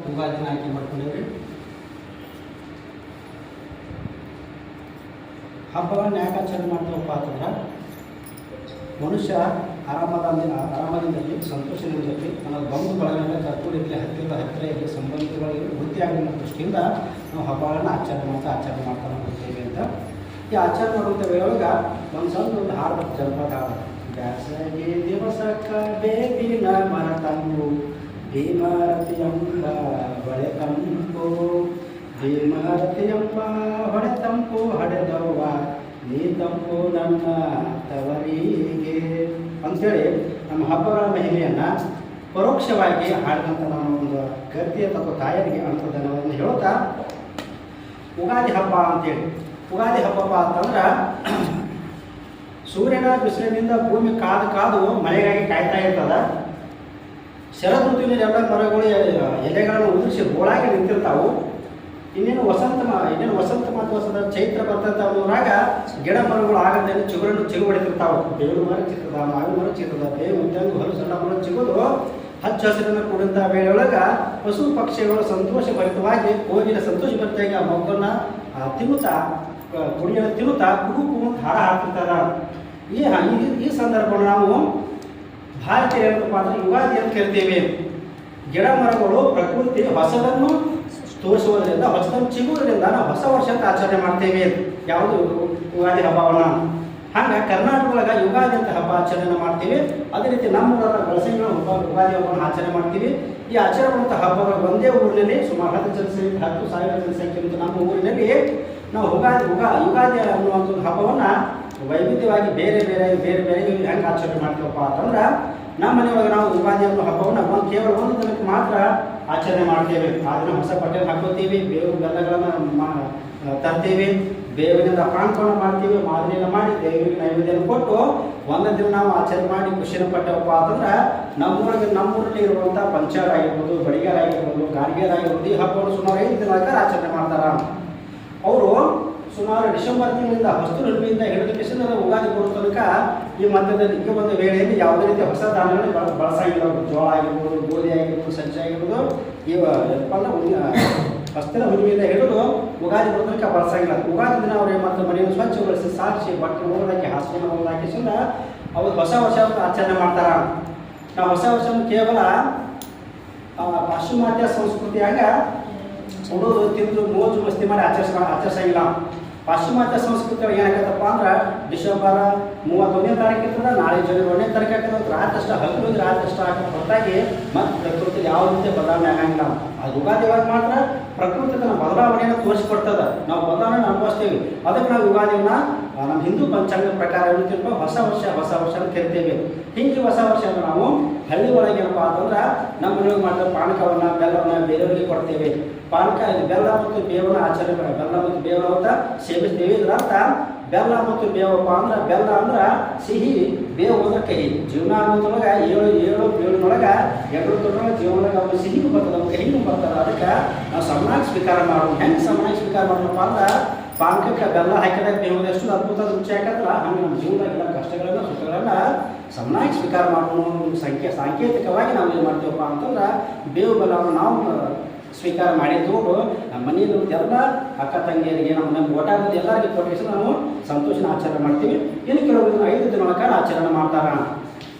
ಯುಗಾದಿನ ಆಯ್ಕೆ ಮಾಡ್ಕೊಂಡಿವ್ರಿ ಹಬ್ಬಗಳನ್ನ ಯಾಕೆ ಆಚರಣೆ ಮಾಡ್ತೀವಪ್ಪ ಅಂತಂದ್ರೆ, ಮನುಷ್ಯ ಆರಾಮದ ಆರಾಮದಿಂದಲಿ ಸಂತೋಷದಿಂದಲಿ ತನ್ನ ಬಂಧು ಬಳಗಗಳ ಕರ್ಕೊಂಡಿರಲಿ, ಹತ್ತಿರದ ಹತ್ತಿರ ಇರಲಿ ಸಂಬಂಧಿಗಳಿಗೆ ವೃತ್ತಿ ಆಗಲಿ ದೃಷ್ಟಿಯಿಂದ ನಾವು ಹಬ್ಬಗಳನ್ನ ಆಚರಣೆ ಮಾಡ್ತಾ ಆಚರಣೆ ಮಾಡ್ತಾ ಹೋಗ್ತೇವೆ ಅಂತ. ಈ ಆಚರಣೆ ಮಾಡುವಂಥ ವೇಳೊಳಗೆ ಒಂದು ಸಣ್ಣ ಒಂದು ಹಾಡು ಜನಪದ ಹಾಡು ಬ್ಯಾಸಗಿ ದಿವಸಕ್ಕ ಬೇವಿನ ಮರ ತಂಬು ಭೀಮಾರತಿಯಂಬ ಹೊಳೆ ತಂಪು ಭೀಮಾರತಿಯಂಬ ಹೊಳೆ ತಂಪು ಹಡೆದವ್ವ, ನೀ ತಂಪು ನನ್ನ ತವರಿಗೆ. ಅಂಥೇಳಿ ನಮ್ಮ ಹಬ್ಬಗಳ ಮಹಿಮೆಯನ್ನು ಪರೋಕ್ಷವಾಗಿ ಹಾಡಿದಂಥ ನಾನು ಒಂದು ಗದ್ಯ ಅಥವಾ ತಾಯರಿಗೆ ಅನುಕೂಲವನ್ನು ಹೇಳ್ತಾ ಉಗಾದಿ ಹಬ್ಬ ಅಂತೇಳಿ ಉಗಾದಿ ಹಬ್ಬಪ್ಪ ಅಂತಂದ್ರೆ ಸೂರ್ಯನ ಬಿಸಿಲಿನಿಂದ ಭೂಮಿ ಕಾದು ಕಾದು ಮಳೆಗಾಗಿ ಕಾಯ್ತಾ ಇರ್ತದ. ಶರದ್ ಋತುವಿನಲ್ಲಿ ಎಲ್ಲ ಮರಗಳು ಎಲೆಗಳನ್ನು ಉದುರಿಸಿ ಗೋಳಾಗಿ ನಿಂತಿರ್ತಾವು. ಇನ್ನೇನು ವಸಂತ ಇನ್ನೇನು ವಸಂತ ಮಾಸದ ಚೈತ್ರ ಬರ್ತಂತವರಾಗ ಗಿಡ ಮರಗಳು ಆಗದೇನೆ ಚಿಗುರನ್ನು ಚಿಗು ಹೊಡಿತಿರ್ತಾವು ಬೇವು ಮರ ಚಿಕ್ಕದ, ಮಾವಿನ ಮರ ಚಿತ್ರದ ಬೇವು ಮುದ್ದಂಗು ಹೊಲು ಸಣ್ಣ ಮರ ಚಿಗುದು ಹಚ್ಚ ಹಸಿರನ್ನು ಕೂಡಿದಂಥ ವೇಳೆಯೊಳಗ ಪಶು ಪಕ್ಷಿಗಳು ಸಂತೋಷ ಭರಿತವಾಗಿ ಕೋಗಿಲ ಸಂತೋಷ ಭರಿತಾಗಿ ಆ ಮಗುವನ್ನ ತಿನ್ನುತ್ತಾ ಕುಡಿಯನ್ನು ತಿನ್ನುತ್ತಾ ಕುಗು ಕುಗು ಹಾಡ ಹಾಕ್ತಿರ್ತಾರ. ಈ, ಈ- ಸಂದರ್ಭವನ್ನು ನಾವು ಭಾರತೀಯ ಅಂದರೆ ಯುಗಾದಿ ಅಂತ ಕರಿತೇವೆ ಗಿಡ ಮರಗಳು ಪ್ರಕೃತಿ ಹೊಸದನ್ನು ತೋರಿಸುವುದರಿಂದ, ಹೊಸದನ್ನು ಚಿಗುವುದರಿಂದ ನಾವು ಹೊಸ ವರ್ಷ ಅಂತ ಆಚರಣೆ ಮಾಡ್ತೇವೆ. ಯಾವುದು? ಯುಗಾದಿ ಹಬ್ಬವನ್ನು. ಹಂಗೆ ಕರ್ನಾಟಕದೊಳಗೆ ಯುಗಾದಿ ಅಂತ ಹಬ್ಬ ಆಚರಣೆ ಮಾಡ್ತೀವಿ. ಅದೇ ರೀತಿ ನಮ್ಮ ಊರ ಬಳಸಿನ ಹಬ್ಬ ಯುಗಾದಿ ಹಬ್ಬವನ್ನು ಆಚರಣೆ ಮಾಡ್ತೀವಿ. ಈ ಆಚರಣೆ ಮಾಡುವಂಥ ಹಬ್ಬಗಳು ಒಂದೇ ಊರಿನಲ್ಲಿ ಸುಮಾರು ಹತ್ತು ಜನಸಂಖ್ಯೆ ಹತ್ತು ಸಾವಿರ ಜನಸಂಖ್ಯೆ ನಮ್ಮ ಊರಿನಲ್ಲಿ ನಾವು ಯುಗಾದಿ, ಯುಗಾ, ಯುಗಾದಿ ಅನ್ನುವಂಥ ಹಬ್ಬವನ್ನು ವೈವಿಧ್ಯವಾಗಿ ಬೇರೆ ಬೇರೆ ಬೇರೆ ಬೇರೆ ಹೆಂಗೆ ಆಚರಣೆ ಮಾಡ್ತೀವಪ್ಪ ಅಂತಂದ್ರೆ ನಮ್ಮ ಮನೆಯೊಳಗೆ ನಾವು ಯುಗಾದಿ ಹಬ್ಬ ಹಬ್ಬವನ್ನು ಒಂದು ಕೇವಲ ಒಂದು ದಿನಕ್ಕೆ ಮಾತ್ರ ಆಚರಣೆ ಮಾಡ್ತೇವೆ. ಆ ದಿನ ಹೊಸ ಬಟ್ಟೆ ಹಾಕೋತೀವಿ, ಬೇವು ಬೆಲ್ಲಗಳನ್ನು ತರ್ತೀವಿ, ಬೇವಿನಿಂದ ಪಾನಕವನ್ನು ಮಾಡ್ತೀವಿ, ಮಾದರಿಯನ್ನು ಮಾಡಿ ದೇವರಿಗೆ ನೈವೇದ್ಯನ ಕೊಟ್ಟು ಒಂದು ದಿನ ನಾವು ಆಚರಣೆ ಮಾಡಿ ಖುಷಿನ ಪಟ್ಟವಪ್ಪ ಅಂತಂದ್ರೆ ನಮ್ಮೂರಿಗೆ ನಮ್ಮೂರಲ್ಲಿ ಇರುವಂಥ ಪಂಚಾರ ಆಗಿರ್ಬೋದು ಬಡಿಗೆರಾಗಿರ್ಬೋದು ಆಗಿರ್ಬೋದು, ಗಾರ್ಗಿಯರ್ ಆಗಿರ್ಬೋದು, ಈ ಹಬ್ಬವನ್ನು ಸುಮಾರು ಐದು ದಿನ ಆಚರಣೆ ಮಾಡ್ತಾರೆ. ಅವರು ಸುಮಾರು ಡಿಸೆಂಬರ್ ತಿಂಗಳಿಂದ ಹೊಸ್ತು ನಡುವೆಯಿಂದ ಹಿಡಿದು ಡಿಸೆಂಬರ್ ಉಗಾದಿ ಬರೋ ತನಕ ಈ ಮಧ್ಯದಲ್ಲಿ ಈ ಒಂದು ವೇಳೆಯಲ್ಲಿ ಯಾವುದೇ ರೀತಿ ಹೊಸ ಧಾನ್ಯಗಳು ಬಳ ಬಳಸಂಗಿಲ್ಲ. ಜೋಳ ಆಗಿರ್ಬೋದು, ಗೋಧಿ ಆಗಿರ್ಬೋದು, ಸಜ್ಜೆ ಆಗಿರ್ಬೋದು. ಈ ಎಪ್ಪಲ್ಲ ಹಸ್ತಿನ ಹುಣ್ಣಿಮೆಯಿಂದ ಹಿಡಿದು ಉಗಾದಿ ಬರೋ ತನಕ ಬಳಸಂಗಿಲ್ಲ. ಉಗಾದಿ ದಿನ ಅವ್ರು ಏನು ಮಾಡ್ತಾರೆ ಮನೆಯನ್ನು ಸ್ವಚ್ಛಗೊಳಿಸಿ ಸಾರಿಸಿ, ಬಟ್ಟೆ ಹೋಗೋದಕ್ಕೆ ಹಾಸಿಗೆ ಹೋದಾಕಿಸಿಂದ ಅವ್ರು ಹೊಸ ವರ್ಷ ಆಚರಣೆ ಮಾಡ್ತಾರ. ನಾವು ಹೊಸ ವರ್ಷವನ್ನು ಕೇವಲ ಪಾಶ್ಚಿಮಾತ್ಯ ಸಂಸ್ಕೃತಿಯಾಗ ಉಡೋದು ತಿಂದು, ಮೋಜು, ಮಸ್ತಿ ಮಾಡಿ ಆಚರಿಸ ಆಚರಿಸಂಗಿಲ್ಲ. ಪಾಶ್ಚಿಮಾತ್ಯ ಸಂಸ್ಕೃತಿ ಏನಾಗತ್ತಪ್ಪ ಅಂದ್ರೆ ಡಿಸೆಂಬರ್ ಮೂವತ್ತೊಂದನೇ ತಾರೀಕು ಇರ್ತದೆ, ನಾಳೆ ಜನವರಿ ಒಂದನೇ ತಾರೀಕು ಆಗ್ತದೆ ರಾತ್ರಿ ಅಷ್ಟ ಹಗಲು ರಾತ್ರಿ ಅಷ್ಟ ಹಾಕೋ ಹೊರತಾಗಿ ಮತ್ತು ಪ್ರಕೃತಿ ಯಾವ ರೀತಿ ಬದಲಾವಣೆ ಆಗಂಗಿಲ್ಲ. ಅದು ಯುಗಾದಿ ಒಳಗೆ ಮಾತ್ರ ಪ್ರಕೃತಿ ತನ್ನ ಬದಲಾವಣೆಯನ್ನು ತೋರಿಸ್ಕೊಡ್ತದ. ನಾವು ಬದಲಾವಣೆ ಅನುಭವಿಸ್ತೀವಿ. ಅದಕ್ಕೆ ನಾವು ಯುಗಾದಿಯನ್ನ ನಮ್ಮ ಹಿಂದೂ ಪಂಚಾಂಗದ ಪ್ರಕಾರ ಏನಂತೀವಿ ಹೊಸ ವರ್ಷ ಹೊಸ ವರ್ಷ ಅಂತ ಕರಿತೇವೆ. ಹಿಂಗೆ ಹೊಸ ವರ್ಷ ಅಂದ್ರೆ ನಾವು ಹಳ್ಳಿ ಒಳಗೆ ಏನಪ್ಪ ಅಂತಂದ್ರೆ ನಮ್ಮ ಮನೆಯೊಳಗೆ ಮಾಡಿದ ಪಾನಕವನ್ನು, ಬೆಲ್ಲವನ್ನ ಬೇರೆಯವರಿಗೆ ಕೊಡ್ತೇವೆ. ಪಾನಕ ಬೆಲ್ಲ ಮತ್ತು ಬೇವನ ಆಚರಣೆ ಬೆಲ್ಲ ಮತ್ತು ಬೇವನ ಅಂತ ಸೇವಿಸ್ತೇವೆ. ಇದರ ಅರ್ಥ ಬೆಲ್ಲ ಮತ್ತು ಬೇವಪ್ಪ ಅಂದ್ರೆ ಬೆಲ್ಲ ಅಂದ್ರೆ ಸಿಹಿ, ಬೇವು ಅಂದ್ರೆ ಕಹಿ ಜೀವನ ಅನ್ನೋದ್ರೊಳಗೆ ಏಳು ಏಳು ಬೇವಿನೊಳಗೆ ಎರಡು ದೊಡ್ಡ ಜೀವನದಾಗ ಅವ್ರು ಸಿಹಿನೂ ಬರ್ತದೆ ಅವ್ರು ಕಹಿನೂ ಬರ್ತದೆ. ಅದಕ್ಕೆ ನಾವು ಸಮನಾಗಿ ಸ್ವೀಕಾರ ಮಾಡೋದು. ಹೆಂಗೆ ಸಮನಾಗಿ ಸ್ವೀಕಾರ ಮಾಡೋಣಪ್ಪ ಅಂದ್ರೆ ಪಾನಕಕ್ಕೆ ಬೆಲ್ಲ ಹಾಕಿದಾಗ ಬೇವು ಎಷ್ಟು ಅದ್ಭುತ ರುಚಿ ಹಾಕಿದ್ರೆ ಹಂಗೆ ನಮ್ಮ ಜೀವನದಾಗ ಕಷ್ಟಗಳನ್ನು, ಸುಖಗಳನ್ನ ಸಮನಾಗಿ ಸ್ವೀಕಾರ ಒಂದು ಸಂಖ್ಯೆ, ಸಾಂಕೇತಿಕವಾಗಿ ನಾವು ಏನು ಮಾಡ್ತೀವಪ್ಪ ಅಂತಂದ್ರೆ ಬೇವು ಬೆಲ್ಲವನ್ನು ನಾವು ಸ್ವೀಕಾರ ಮಾಡಿ ತಗೊಂಡು ನಮ್ಮ ಮನೆಯಲ್ಲಿ ಎಲ್ಲ ಅಕ್ಕ ತಂಗಿಯರಿಗೆ, ನಮ್ಮ ಒಟ್ಟಾಗೋದು ಎಲ್ಲರಿಗೆ ಕೊಟ್ಟಿಸಿ ನಾವು ಸಂತೋಷನ ಆಚರಣೆ ಮಾಡ್ತೀವಿ. ಇನ್ನು ಕೆಲವೊಂದು ಐದು ದಿನಗಳ ಕಾಲ ಆಚರಣೆ ಮಾಡ್ತಾರ.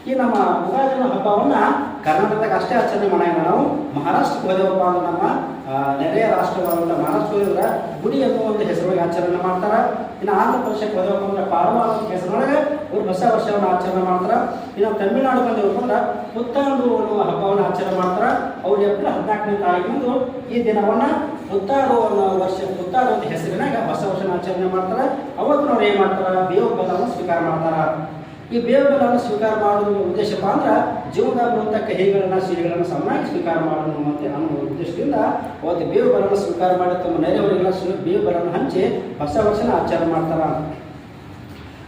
ಈ ನಮ್ಮ ಉಗಾದಿನ ಹಬ್ಬವನ್ನು ಕರ್ನಾಟಕದಾಗ ಅಷ್ಟೇ ಆಚರಣೆ ಮಾಡೋಣ ನಾವು, ಮಹಾರಾಷ್ಟ್ರಕ್ಕೆ ಹೋದೆವಪ್ಪ ಅಂದ್ರೆ ನಮ್ಮ ನೆರೆಯ ರಾಷ್ಟ್ರವಾದಂಥ ಮಹಾರಾಷ್ಟ್ರ ಗುಡಿ ಅನ್ನೋ ಒಂದು ಹೆಸರೊಳಗೆ ಆಚರಣೆ ಮಾಡ್ತಾರೆ. ಇನ್ನು ಆಂಧ್ರ ಪ್ರದೇಶಕ್ಕೆ ಹೋದೆವಪ್ಪ ಅಂದ್ರೆ ಪಾರ್ವ ಹೆಸರೊಳಗೆ ಅವ್ರು ಹೊಸ ವರ್ಷವನ್ನು ಆಚರಣೆ ಮಾಡ್ತಾರೆ. ಇನ್ನು ತಮಿಳುನಾಡು ಬಂದೇವಪ್ಪ ಕೂಡ ಪುತ್ತಾಂಡು ಅನ್ನುವ ಹಬ್ಬವನ್ನು ಆಚರಣೆ ಮಾಡ್ತಾರೆ. ಅವ್ರು ಏಪ್ರಿಲ್ ಹದಿನಾಲ್ಕನೇ ತಾರೀಕಿನಂದು ಈ ದಿನವನ್ನು ಪುತ್ತಾಡು ಅನ್ನೋ ವರ್ಷ ಪುತ್ತಾರು ಅಂತ ಹೆಸರಿನಾಗ ಹೊಸ ವರ್ಷನ ಆಚರಣೆ ಮಾಡ್ತಾರೆ. ಅವತ್ತು ಅವ್ರು ಏನು ಮಾಡ್ತಾರೆ? ಬೇವು ಬೆಲ್ಲವನ್ನು ಸ್ವೀಕಾರ ಮಾಡ್ತಾರೆ. ಈ ಬೇವು ಬಲವನ್ನು ಸ್ವೀಕಾರ ಮಾಡುವ ಉದ್ದೇಶಪ್ಪ ಅಂದ್ರೆ ಜೀವನ ಬರುವಂಥ ಕಹಿಗಳನ್ನು ಸಿಹಿಗಳನ್ನು ಸಮನಾಗಿ ಸ್ವೀಕಾರ ಮಾಡೋಣ ಮತ್ತೆ ಅನ್ನೋ ಉದ್ದೇಶದಿಂದ ಅವತ್ತು ಬೇವು ಬಲವನ್ನು ಸ್ವೀಕಾರ ಮಾಡಿ ತಮ್ಮ ನೆರೆಯವರಿಗೆಲ್ಲ ಬೇವು ಬೆಲ್ಲವನ್ನು ಹಂಚಿ ಹೊಸ ವರ್ಷನ ಆಚರಣೆ ಮಾಡ್ತಾರೆ.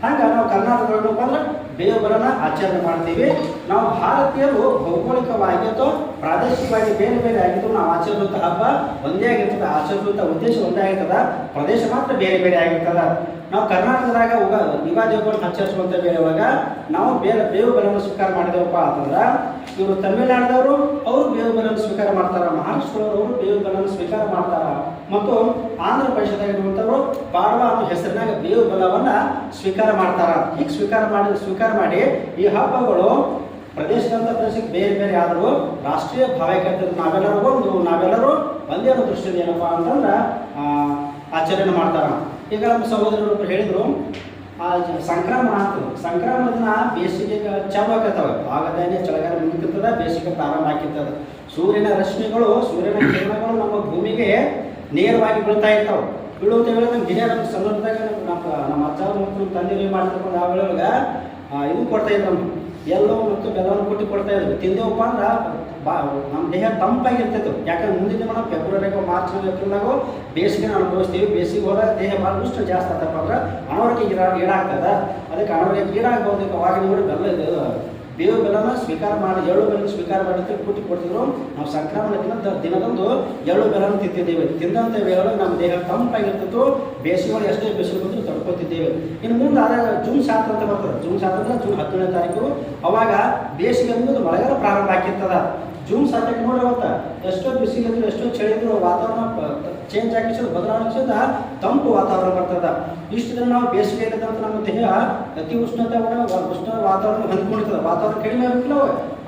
ಹಂಗೆ ನಾವು ಕರ್ನಾಟಕದೊಳಗಪ್ಪ ಅಂದ್ರೆ ಬೇವು ಬೆಲ್ಲನ ಆಚರಣೆ ಮಾಡ್ತೀವಿ. ನಾವು ಭಾರತೀಯರು ಭೌಗೋಳಿಕವಾಗಿ ಅಥವಾ ಪ್ರಾದೇಶಿಕವಾಗಿ ಬೇರೆ ಬೇರೆ ಆಗಿದ್ರು ನಾವು ಆಚರಿಸುವಂಥ ಹಬ್ಬ ಒಂದೇ ಆಗಿರ್ತದೆ ಆಚರಿಸುವಂಥ ಉದ್ದೇಶ ಒಂದೇ ಆಗಿರ್ತದ, ಪ್ರದೇಶ ಮಾತ್ರ ಬೇರೆ ಬೇರೆ ಆಗಿರ್ತದ. ನಾವು ಕರ್ನಾಟಕದಾಗ ಉಗ ಯುಗಾದಿ ಆಚರಿಸುವಂತ ಹೇಳುವಾಗ ನಾವು ಬೇರೆ ಬೇವು ಬೆಲವನ್ನು ಸ್ವೀಕಾರ ಮಾಡಿದೆವಪ್ಪ ಅಂತಂದ್ರೆ ಇವರು ತಮಿಳುನಾಡದವರು ಅವರು ಬೇವು ಬೆಲವನ್ನು ಸ್ವೀಕಾರ ಮಾಡ್ತಾರೆ, ಮಹಾರಾಷ್ಟ್ರದವರು ಬೇವು ಬೆಲವನ್ನು ಸ್ವೀಕಾರ ಮಾಡ್ತಾರೆ, ಮತ್ತು ಆಂಧ್ರ ಪ್ರದೇಶದಾಗ ಬಾಡವ ಅನ್ನೋ ಹೆಸರಿನಾಗ ಬೇವು ಬೆಲ್ಲವನ್ನ ಸ್ವೀಕಾರ ಮಾಡ್ತಾರೆ. ಈಗ ಸ್ವೀಕಾರ ಮಾಡಿ ಸ್ವೀಕಾರ ಮಾಡಿ ಈ ಹಬ್ಬಗಳು ಪ್ರದೇಶದಂತ ಪ್ರದೇಶಕ್ಕೆ ಬೇರೆ ಬೇರೆ ಆದರೂ ರಾಷ್ಟ್ರೀಯ ಭಾವೈಕ್ಯತೆ ನಾವೆಲ್ಲರೂ ಒಂದು, ನಾವೆಲ್ಲರೂ ಒಂದೇ ಅನ್ನೋ ದೃಷ್ಟಿಯಿಂದ ಏನಪ್ಪ ಅಂತಂದ್ರೆ ಆಚರಣೆ ಮಾಡ್ತಾರ. ಈಗ ನಮ್ಮ ಸಹೋದರರು ಹೇಳಿದ್ರು, ಆ ಸಂಕ್ರಮಣ ಆಗ್ತದೆ ಸಂಕ್ರಮಣ ಬೇಸಿಗೆ ಚಾಲು ಆಗತ್ತವ ಆಗದೇನೆ ಚಳಿಗಾಲ ಮುಗಿತದ, ಬೇಸಿಗೆ ಪ್ರಾರಂಭ ಆಗಿರ್ತದೆ. ಸೂರ್ಯನ ರಶ್ಮಿಗಳು, ಸೂರ್ಯನ ಕಿರಣಗಳು ನಮ್ಮ ಭೂಮಿಗೆ ನೇರವಾಗಿ ಬೀಳ್ತಾ ಇರ್ತಾವೆ. ಬೀಳುವಂತ ಹೇಳಿ ನಮ್ಮ ಹಿರಿಯರ ಸಂದರ್ಭದಾಗ ನಮ್ಮ ನಮ್ಮ ಅಜ್ಜ ಮತ್ತು ತಂದೆ ಏನು ಮಾಡ್ತಿರ್ಕೊಂಡು ಆ ವೇಳೆಯೊಳಗ ಇದು ಕೊಡ್ತಾ ಇದ್ರು ಎಲ್ಲೋ ಮತ್ತು ಬೆಲ್ಲವನ್ನು ಕೊಟ್ಟು ಕೊಡ್ತಾ ಇದ್ರು. ತಿಂದೇವಪ್ಪ ಅಂದ್ರೆ ಬಾ ನಮ್ಮ ದೇಹ ತಂಪಾಗಿರ್ತಿತ್ತು ಯಾಕಂದ್ರೆ ಮುಂದಿನ ದಿನ ನಾವು ಫೆಬ್ರವರಿಗೋ ಮಾರ್ಚ್ ಏಪ್ರಿಲ್ನಾಗೋ ಬೇಸಿಗೆ ಅನುಭವಿಸ್ತೀವಿ. ಬೇಸಿಗೆ ಹೋದಾಗ ದೇಹ ಭಾಳ ಉಷ್ಣ ಜಾಸ್ತಿ ಆಗ್ತಪ್ಪ ಅಂದ್ರೆ ಅನಾರೋಗ್ಯ ಈಡಾಗ್ತದ. ಅದಕ್ಕೆ ಅನಾರೋಗ್ಯ ಈಡಾಗಬಹುದು ಅವಾಗ ನೋಡಿ ಬೆಲ್ಲ ಇದು. ಬೇವು ಬೆಲ್ಲನ ಸ್ವೀಕಾರ ಮಾಡಿ ಎಳ್ಳು ಬೆಲ್ಲ ಸ್ವೀಕಾರ ಮಾಡಿ ಕೂಟಿ ಕೊಡ್ತಿದ್ರು. ನಾವು ಸಂಕ್ರಮಣಕ್ಕಿಂತ ದಿನ ದಿನದಂದು ಎಳ್ಳು ಬೆಲ್ಲನ ತಿಂತಿದ್ದೇವೆ. ತಿಂದಂಥ ವೇಳೆ ನಮ್ಮ ದೇಹ ತಂಪಾಗಿರ್ತಿತ್ತು ಬೇಸಿಗೆಗಳು ಎಷ್ಟೇ ಬಿಸಿಲು ಬಂದರೂ ತಡ್ಕೊತಿದ್ದೇವೆ. ಇನ್ನು ಮುಂದೆ ಆದಾಗ ಜೂನ್ ಸಾತ್ ಅಂತ ಬರ್ತದೆ. ಜೂನ್ ಸಾತ್ ಅಂದ್ರೆ ಜೂನ್ ಹತ್ತನೇ ತಾರೀಕು. ಅವಾಗ ಬೇಸಿಗೆ ಅನ್ನೋದು ಮಳೆಗಾಲ ಪ್ರಾರಂಭ ಆಗಿರ್ತದ. ಜೂನ್ ಸಾತಕ್ಕೆ ನೋಡಿ ಅವತ್ತ, ಎಷ್ಟೋ ಬಿಸಿಲು ಇದ್ರು ಎಷ್ಟೋ ಚಳಿ ಇದ್ರು ವಾತಾವರಣ ಚೇಂಜ್ ಆಗಿಸೋದು ಬದಲಾವಣೆ ತಂಪು ವಾತಾವರಣ ಬರ್ತದ. ಇಷ್ಟು ದಿನ ನಾವು ಬೇಸಿಗೆ ಇಲ್ಲದಂತ ನಮ್ಮ ದೇಹ ಅತಿ ಉಷ್ಣತೆ ಉಷ್ಣ ವಾತಾವರಣ ಹೊಂದ್ಕೊಂಡಿರ್ತದೆ. ವಾತಾವರಣ ಕಡಿಮೆ ಆಗುತ್ತಿಲ್ಲ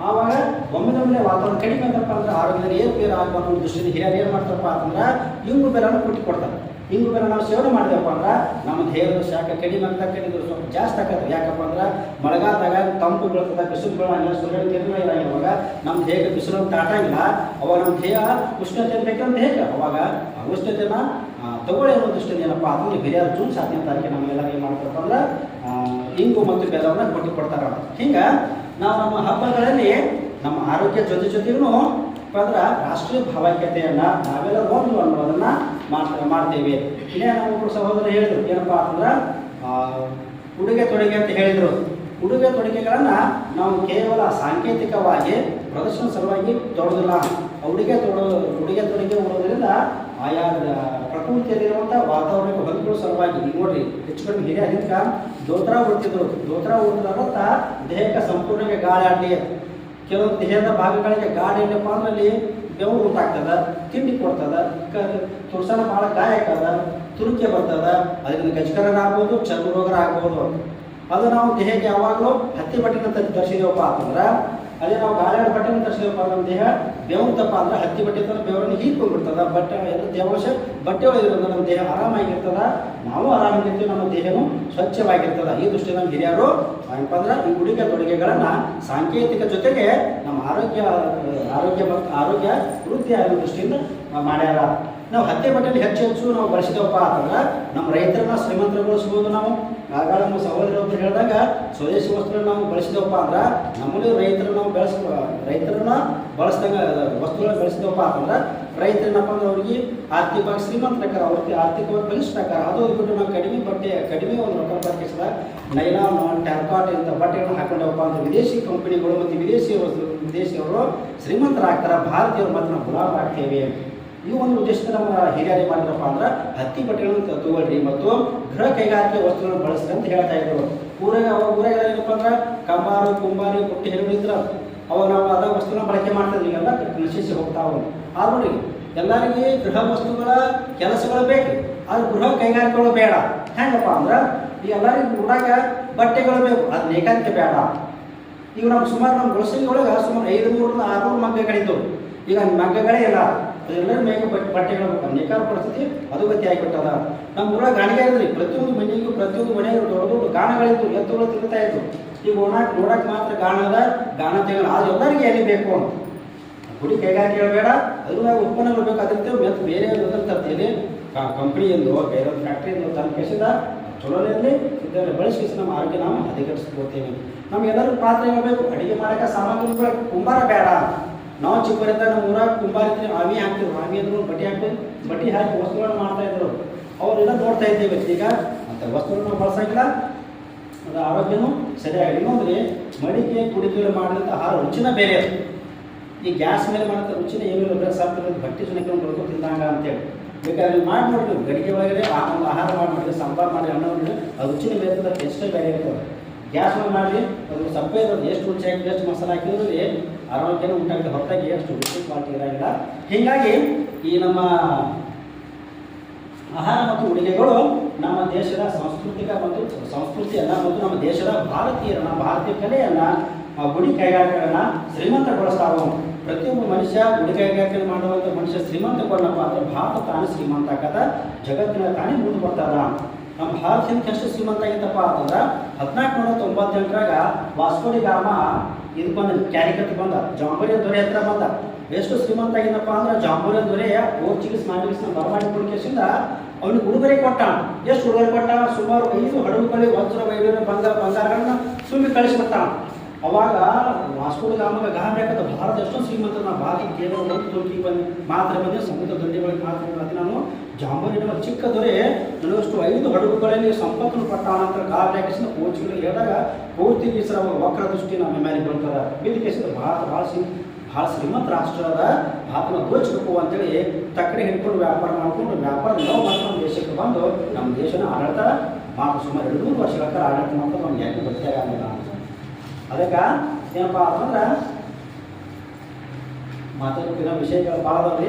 ಆವಾಗ ಒಮ್ಮೆ ಒಮ್ಮೆ ವಾತಾವರಣ ಕಡಿಮೆ ಆದಪ್ಪ ಅಂದ್ರೆ ಆರೋಗ್ಯದಲ್ಲಿ ಏನು ಆಗಬಾರ್ದು ದೃಷ್ಟಿಯಿಂದ ಹಿರಿಯರು ಏನು ಮಾಡ್ತಾರಪ್ಪ ಅಂದ್ರೆ ಇಂಗು ಬೆಲ್ಲನ ಕುಟ್ಟಿ ಕೊಡ್ತಾರೆ. ಇಂಗು ಬೆಲ್ಲ ನಾವು ಸೇವನೆ ಮಾಡಿದೆವಪ್ಪ ಅಂದ್ರೆ ನಮ್ಮ ದೇಹದ ಶಾಖ ಕಡಿಮೆ ಅಂತ ಕಡಿಮೆ ಸ್ವಲ್ಪ ಜಾಸ್ತಿ ಆಗತ್ತೆ ಯಾಕಪ್ಪ ಅಂದ್ರೆ ಮಳೆಗಾಲದಾಗ ತಂಪು ಬೀಳ್ತದ, ಬಿಸಿಲು ಬೀಳಂಗಿಲ್ಲ, ಸೂರ್ಯನ ಕಿರಣ ಇರಂಗಿಲ್ಲ. ನಮ್ಮ ದೇಹಕ್ಕೆ ಬಿಸಿಲು ತಾಟಂಗಿಲ್ಲ ಅವಾಗ ನಮ್ಮ ದೇಹ ಉಷ್ಣತೆ ಬೇಕಂತ ಹೇಗೆ ಅವಾಗ ಆ, ತಗೊಳ್ಳಿ ಅನ್ನೋ ಏನಪ್ಪ ಅದನ್ನು ಹಿರಿಯರು ಜೂನ್ ಸಾತನೇ ತಾರೀಕು ನಮಗೆಲ್ಲ ಏನು ಮಾಡ್ತಾರಪ್ಪ ಅಂದ್ರೆ ಇಂಗು ಮತ್ತು ಬೆಲ್ಲವನ್ನು ಕೊಟ್ಟು ಕೊಡ್ತಾರ ಹಿಂಗೆ ನಾವು ನಮ್ಮ ಹಬ್ಬಗಳಲ್ಲಿ ನಮ್ಮ ಆರೋಗ್ಯ ಜೊತೆ ಜೊತೆಗೂ ಅಂದ್ರೆ ರಾಷ್ಟ್ರೀಯ ಭಾವೈಕ್ಯತೆಯನ್ನ ನಾವೆಲ್ಲ ಒಂದು ಅನ್ನೋದನ್ನ ಮಾಡ್ತಾ ಮಾಡ್ತೇವೆ. ಇನ್ನೇ ನಮ್ಮ ಒಬ್ಬರು ಸಹೋದರ ಹೇಳಿದ್ರು ಏನಪ್ಪ ಅಂದ್ರೆ ಉಡುಗೆ ತೊಡುಗೆ ಅಂತ ಹೇಳಿದ್ರು. ಉಡುಗೆ ತೊಡುಗೆಗಳನ್ನು ನಾವು ಕೇವಲ ಸಾಂಕೇತಿಕವಾಗಿ ಪ್ರದರ್ಶನ ಸಲುವಾಗಿ ತೊಡೋದಿಲ್ಲ. ಉಡುಗೆ ತೊಡೋ ಉಡುಗೆ ತೊಡುಗೆ ಉಡೋದ್ರಿಂದ ಆಯಾ ಪ್ರಕೃತಿಯಲ್ಲಿರುವಂಥ ವಾತಾವರಣಕ್ಕೆ ಹೊಂದಿಕೊಳ್ಳೋ ಸಲುವಾಗಿ ಈಗ ನೋಡ್ರಿ, ಹೆಚ್ಚು ಕಡಿಮೆ ಹಿರಿಯ ಅದಕ್ಕೆ ದೋತ್ರ ಉಡ್ತಿದ್ರು ದೋತ್ರ ಉಡಿದ್ರತ್ತ ದೇಹಕ್ಕೆ ಸಂಪೂರ್ಣವಾಗಿ ಗಾಳಿ ಆಡಲಿ ಕೆಲವೊಂದು ದೇಹದ ಭಾಗಗಳಿಗೆ ಗಾಳಿ ಏನಪ್ಪ ಅಂದ್ರೆ ಅಲ್ಲಿ ಬೆವರು ಉಂಟಾಗ್ತದ, ತಿಂಡಿ ಕೊಡ್ತದ ತುರ್ಸನ ಭಾಳ ಗಾಯ ತುರುಕೆ ಬರ್ತದ, ಅದರಿಂದ ಗಜಕರಣ ಆಗ್ಬೋದು ಚರ್ಮ ರೋಗರ ಆಗ್ಬೋದು ಅದು ನಾವು ದೇಹಕ್ಕೆ ಯಾವಾಗಲೂ ಹತ್ತಿ ಬಟ್ಟಿನ ತರಿಸಿದೇವಪ್ಪ ಅಂತಂದ್ರೆ ಅದೇ ನಾವು ಗಾಳಿಯಾಡ ಬಟ್ಟೆನ ತರಿಸಿದ್ರಪ್ಪ ನಮ್ಮ ದೇಹ ಬೇವಂತಪ್ಪ ಅಂದ್ರೆ ಹತ್ತಿ ಬಟ್ಟೆ ತಂದ್ರೆ ಬೆವರನ್ನು ಹೀರ್ಕೊಂಡ್ಬಿಡ್ತದ. ಬಟ್ಟೆ ಎಲ್ಲ ದೇವಾಂಶ ಬಟ್ಟೆ ಒಳಗಿರೋದ್ರಿಂದ ನಮ್ಮ ದೇಹ ಆರಾಮಾಗಿರ್ತದ. ನಾವು ಆರಾಮಾಗಿರ್ತೀವಿ, ನಮ್ಮ ದೇಹನು ಸ್ವಚ್ಛವಾಗಿರ್ತದ. ಈ ದೃಷ್ಟಿಯಿಂದ ನಮ್ಮ ಹಿರಿಯರು ಏನಪ್ಪ ಅಂದ್ರೆ ಈ ಉಡುಗೆ ತೊಡುಗೆಗಳನ್ನ ಸಾಂಕೇತಿಕ ಜೊತೆಗೆ ನಮ್ಮ ಆರೋಗ್ಯ ಆರೋಗ್ಯ ಆರೋಗ್ಯ ವೃದ್ಧಿ ಆಗೋ ದೃಷ್ಟಿಯಿಂದ ಮಾಡ್ಯಾರ. ನಾವು ಹತ್ತೆ ಬಟ್ಟೆಯಲ್ಲಿ ಹೆಚ್ಚು ಹೆಚ್ಚು ನಾವು ಬಳಸಿದವಪ್ಪ ಅಂತಂದ್ರೆ ನಮ್ಮ ರೈತರನ್ನ ಶ್ರೀಮಂತಗೊಳಿಸ್ಬೋದು ನಾವು. ಆಗ ನಮ್ಮ ಅಂತ ಹೇಳಿದಾಗ ಸ್ವದೇಶಿ ವಸ್ತುಗಳನ್ನ ನಾವು ಬಳಸಿದವಪ್ಪ ಅಂದ್ರೆ ನಮ್ಮಲ್ಲಿ ರೈತರನ್ನ ನಾವು ಬೆಳೆಸ, ರೈತರನ್ನ ಬಳಸಿದಾಗ, ವಸ್ತುಗಳನ್ನ ಬೆಳೆಸಿದವಪ್ಪ ಅಂತಂದ್ರೆ ರೈತರನ್ನಪ್ಪ ಅಂದ್ರೆ ಅವ್ರಿಗೆ ಆರ್ಥಿಕವಾಗಿ ಶ್ರೀಮಂತರಕ್ಕಾರ ಅವ್ರಿಗೆ ಆರ್ಥಿಕವಾಗಿ ಬಲಿಷ್ಠರಾಕಾರ ಅದು ಬಿಟ್ಟು ನಾವು ಕಡಿಮೆ ಬಟ್ಟೆ, ಕಡಿಮೆ ಒಂದು ರೊಕ್ಕ ಪರ್ಕಿಸಿದ ನೈಲಾನ್ ಟ್ಯಾರ್ಕಾಟ್ ಇಂಥ ಬಟ್ಟೆಗಳನ್ನ ಹಾಕೊಂಡವಪ್ಪ ಅಂದ್ರೆ ವಿದೇಶಿ ಕಂಪನಿಗಳು ಮತ್ತು ವಿದೇಶಿ ವಿದೇಶಿಯವರು ಶ್ರೀಮಂತರಾಗ್ತಾರೆ, ಭಾರತೀಯರು ಮಾತ್ರ ನಾವು ಗುಲಾಮರಾಗ್ತೇವೆ ಈ ಒಂದು ಉದ್ದೇಶದಿಂದ ನಮ್ಮ ಹಿರಿಯರು ಮಾಡಿದ್ರಪ್ಪ ಅಂದ್ರೆ ಹತ್ತಿ ಬಟ್ಟೆಗಳನ್ನು ತಗೊಳ್ರಿ ಮತ್ತು ಗೃಹ ಕೈಗಾರಿಕೆ ವಸ್ತುಗಳನ್ನು ಬಳಸ್ರಿ ಅಂತ ಹೇಳ್ತಾ ಇದ್ರು. ಊರಾಗ ಅವ್ರ ಊರಾಗ ಏನಪ್ಪ ಅಂದ್ರೆ ಕಂಬಾರು, ಕುಂಬಾರಿ, ಕುಟ್ಟಿ ಇದ್ರ ಅವಾಗ ನಾವು ಅದ ವಸ್ತುಗಳನ್ನ ಬಳಕೆ ಮಾಡ್ತಿದ್ವಿ ಎಲ್ಲ ನಶಿಸಿ ಹೋಗ್ತಾವ ಆದ್ರೆ ನೋಡಿ, ಎಲ್ಲರಿಗೆ ಗೃಹ ವಸ್ತುಗಳ ಕೆಲಸಗಳು ಬೇಕು ಆದ್ರೆ ಗೃಹ ಕೈಗಾರಿಕೆಗಳು ಬೇಡ. ಹೆಂಗಪ್ಪ ಅಂದ್ರೆ ಈ ಎಲ್ಲರಿಗೂ ಊರಾಗ ಬಟ್ಟೆಗಳು ಬೇಕು. ಅದು ನೇಕಂತೆ ಬೇಡ. ಈಗ ನಾವು ಸುಮಾರು ನಮ್ಮ ಗೊಳಸಂಗಿ ಒಳಗೆ ಸುಮಾರು ಐದು ನೂರಿಂದ ಆರುನೂರು ಮಗ್ಗಗಳಿದ್ದವು ಈಗ ಮಗ್ಗಗಳೇ ಇಲ್ಲ. ಅದೆಲ್ಲರ ಮೇಲೆ ಬಟ್ಟೆ ಬಟ್ಟೆಗಳು ನಿಖಾರ ಪರಿಸ್ಥಿತಿ ಅದು ಗತಿ ಆಗಿಬಿಟ್ಟದ. ನಮ್ಮ ಊರಾಗ ಗಾಣಿಗೆ ಇದ್ರಿ ಪ್ರತಿಯೊಂದು ಮನೆಗೂ ಪ್ರತಿಯೊಂದು ಮನೆಗೂ ದೊಡ್ಡ ದೊಡ್ಡ ಗಾಣಗಳಿದ್ದು ಎತ್ತುಗಳು ತಿರುತ್ತಾ ಇತ್ತು ಈಗ ಓಣಾಕ್ ನೋಡಕ್ ಮಾತ್ರ ಗಾಣ ಅದ ಗಾಣ ತೆಗಣ ಅದು ಎಲ್ಲರಿಗೆ ಎಲ್ಲಿ ಬೇಕು? ಅಂತ ಗುಡಿ ಕೈಗಾರಿಕೆ ಹೇಳಬೇಡ ಅದ್ರ ಉತ್ಪನ್ನಗಳು ಬೇಕು. ಅದ್ರ ಮತ್ತು ಬೇರೆ ತರ್ತೀನಿ ಕಂಪ್ನಿಯಿಂದ ಬೇರೆ ಫ್ಯಾಕ್ಟ್ರಿಯಿಂದ ತಂದು ಕೆಸಿದ ಚಲೋನೇ ಇರಲಿ ಇದನ್ನು ಬಳಸಿ ನಮ್ಮ ಆರೋಗ್ಯ ನಾವು ಹದಗೆಡಿಸ್ಕೋತೇವೆ ನಮ್ಗೆ ಎಲ್ಲರೂ ಪಾತ್ರ ಬೇಕು ಅಡಿಗೆ ಮಾಡೋಕೆ ಸಾಮಗ್ರಿಗಳು ಕುಂಬಾರ ಬೇಡ. ನಾವು ಚಿಕ್ಕವರಿಂದ ನಮ್ಮ ಊರಾಗ ಕುಂಬಾರ ಆಮಿ ಹಾಕ್ತಿದ್ರು. ಆಮಿ ಅಂದ್ರೂ ಬಟ್ಟೆ ಹಾಕ್ತಿದ್ರು. ಬಟ್ಟೆ ಹಾಕಿ ವಸ್ತುಗಳನ್ನ ಮಾಡ್ತಾ ಇದ್ರು. ಅವರೆಲ್ಲ ನೋಡ್ತಾ ಇದ್ದೇವೆ. ಈಗ ಅಂತ ವಸ್ತುಗಳನ್ನ ಬಳಸಂಗಿಲ್ಲ. ಅದು ಆರೋಗ್ಯನೂ ಸರಿಯಾಗಿ ಇನ್ನೊಂದ್ರೆ, ಮಡಿಕೆ ಕುಡಿಕೆಗಳು ಮಾಡಿದಂಥ ಆಹಾರ ರುಚಿನ ಬೇರೆ ಅದು. ಈ ಗ್ಯಾಸ್ ಮೇಲೆ ಮಾಡಿದ ರುಚಿನ ಏನು ಇಲ್ಲ. ಸಾಕು ಬಟ್ಟೆ ಸುನಕೊಂಡು ಬರ್ಕೊಂಡು ತಿಂದಂಗ ಅಂತೇಳಿ. ಬೇಕಾದ್ರೆ ಮಾಡಿ ನೋಡಿ ನೀವು ಗಡಿಗೆ ಒಳಗಡೆ ಆ ಒಂದು ಆಹಾರ ಮಾಡಿ ಮಾಡಿದ್ರೆ ಸಾಂಬಾರು ಮಾಡಿ ಅನ್ನ ಮಾಡಿ ಅದು ರುಚಿನ ಬೇರೆ ಇರ್ತದೆ ಬೇರೆ ಇರ್ತದೆ. ಗ್ಯಾಸ್ ಮೇಲೆ ಮಾಡಿ ಅದು ಸಪ್ಪೆ ಎಷ್ಟು ರುಚಿ ಹಾಕಿ ಎಷ್ಟು ಮಸಾಲೆ ಹಾಕಿದ್ರೆ ಆರೋಗ್ಯನೂ ಉಂಟಾಗಿದೆ. ಹೊರತಾಗಿ ಅಷ್ಟು ರುಚಿ ಕ್ವಾಲಿಟಿ ಇರೋದಿಲ್ಲ ಹೀಗಾಗಿ ಈ ನಮ್ಮ ಆಹಾರ ಮತ್ತು ಉಡುಗೆಗಳು ನಮ್ಮ ದೇಶದ ಸಾಂಸ್ಕೃತಿಕ ಮತ್ತು ಸಂಸ್ಕೃತಿಯನ್ನು ಮತ್ತು ನಮ್ಮ ದೇಶದ ಭಾರತೀಯರನ್ನ, ಭಾರತೀಯ ಕಲೆಯನ್ನ ಗುಡಿ ಕೈಗಾರಿಕೆಗಳನ್ನ ಶ್ರೀಮಂತಗೊಳಿಸ್ತಾವು ಪ್ರತಿಯೊಬ್ಬ ಮನುಷ್ಯ ಗುಡಿ ಕೈಗಾರಿಕೆ ಮಾಡುವಂಥ ಮನುಷ್ಯ ಶ್ರೀಮಂತಗೊಂಡಪ್ಪ ಅಂದ್ರೆ ಭಾರತ ತಾನೇ ಶ್ರೀಮಂತ ಆಗತ್ತ ಜಗತ್ತಿನ ತಾನೇ ಮುಂದೆ ಬರ್ತಾರ ನಮ್ಮ ಭಾರತದಿಂದ ಎಷ್ಟು ಶ್ರೀಮಂತ ಆಗಿತ್ತಪ್ಪ ಅಂತಂದ್ರೆ ಹದಿನಾಲ್ಕು ನೂರ ತೊಂಬತ್ತೆಂಟರಾಗ ವಾಸ್ಕೋಡಿ ಗಾಮ ಇದು ಬಂದ ಕ್ಯಾರಿಕಟ್ ಬಂದ, ಜಾಂಬೂರಿಯ ದೊರೆ ಹತ್ರ ಬಂದ. ಎಷ್ಟು ಶ್ರೀಮಂತ ಆಗಿದ್ದಪ್ಪ ಅಂದ್ರೆ ಜಾಂಬೂರಿಯ ದೊರೆ ಪೋರ್ಚುಗೀಸ್ ನಾಗರಿಕ್ಸ್ನ ಬರಮಾಡಿ ಕೊಡಿಕೆಸಿಂದ ಅವನಿಗೆ ಉಡುಗೊರೆ ಕೊಟ್ಟ ಎಷ್ಟು ಉಡುಗೊರೆ ಕೊಟ್ಟ ಸುಮಾರು ಐದು ಹಡಗುಗಳಿಗೆ ವಜ್ರ ವೈಡೂರ್ಯ ಬಂಗಾರ ಬಂಗಾರಗಳನ್ನ ಸುಮ್ಮನೆ ಕಳಿಸ್ಬಿಟ್ಟ ಅವಾಗ ವಾಸ್ಕೋಡ ಗಾಮಕ ಗಾಬರಿ ಆಗತ್ತೆ ಭಾರತ ಎಷ್ಟೋ ಶ್ರೀಮಂತ ನಾವು ಬಾಕಿ ಕೇವಲ ಒಂದು ಬಂದು ಮಾತ್ರ ಬಂದೆ ಸಮುದ್ರ ದಂಡೆಗಳಿಗೆ ಮಾತ್ರ ಬಂದು ನಾನು ಜಾಂಬೂರಿನ ಚಿಕ್ಕ ದೊರೆ, ನನಗಷ್ಟು ಐದು ಹಡಗುಗಳಲ್ಲಿ ಸಂಪತ್ತನ್ನು ಪಟ್ಟ ನಂತರ ಗಾಬರಿ ಹಾಕಿಸಿದ ಕೋಚ್ಗಳಿಗೆ ಹೇಳಿದಾಗ ಪೋರ್ಚುಗೀಸರ ವಕ್ರ ದೃಷ್ಟಿ ನಮ್ಮ ಮೇಲೆ ಬರ್ತದೆ ಬಿದ್ದಕೇಸಿದ ಭಾರತ ಭಾಳ ಶ್ರೀ ಭಾಳ ಶ್ರೀಮಂತ ರಾಷ್ಟ್ರ ಅದ ಭಾರತನ ದೋಚಬೇಕು ಅಂತೇಳಿ ತಕ್ಕಡೆ ಹಿಡ್ಕೊಂಡು ವ್ಯಾಪಾರ ಮಾಡ್ಕೊಂಡು ವ್ಯಾಪಾರ ನಾವು ನಮ್ಮ ದೇಶಕ್ಕೆ ಬಂದು ನಮ್ಮ ದೇಶನ ಆಡಳಿತ, ಮಾತು ಸುಮಾರು ಎರಡು ಮೂರು ವರ್ಷಗಳ ಕಾಲ ಆಡಳಿತ ಮಾಡ್ಕೊಂಡು ನಮ್ಗೆ ಯಾಕೆ ಗೊತ್ತೇ ಆಗಲ್ಲ ಅದಕ್ಕೆ ಏನಪ್ಪ ಅಂತಂದ್ರೆ ಮಾತಾಡೋಕ್ಕಿರೋ ವಿಷಯಗಳು ಭಾಳ ಅದಾವ್ರಿ.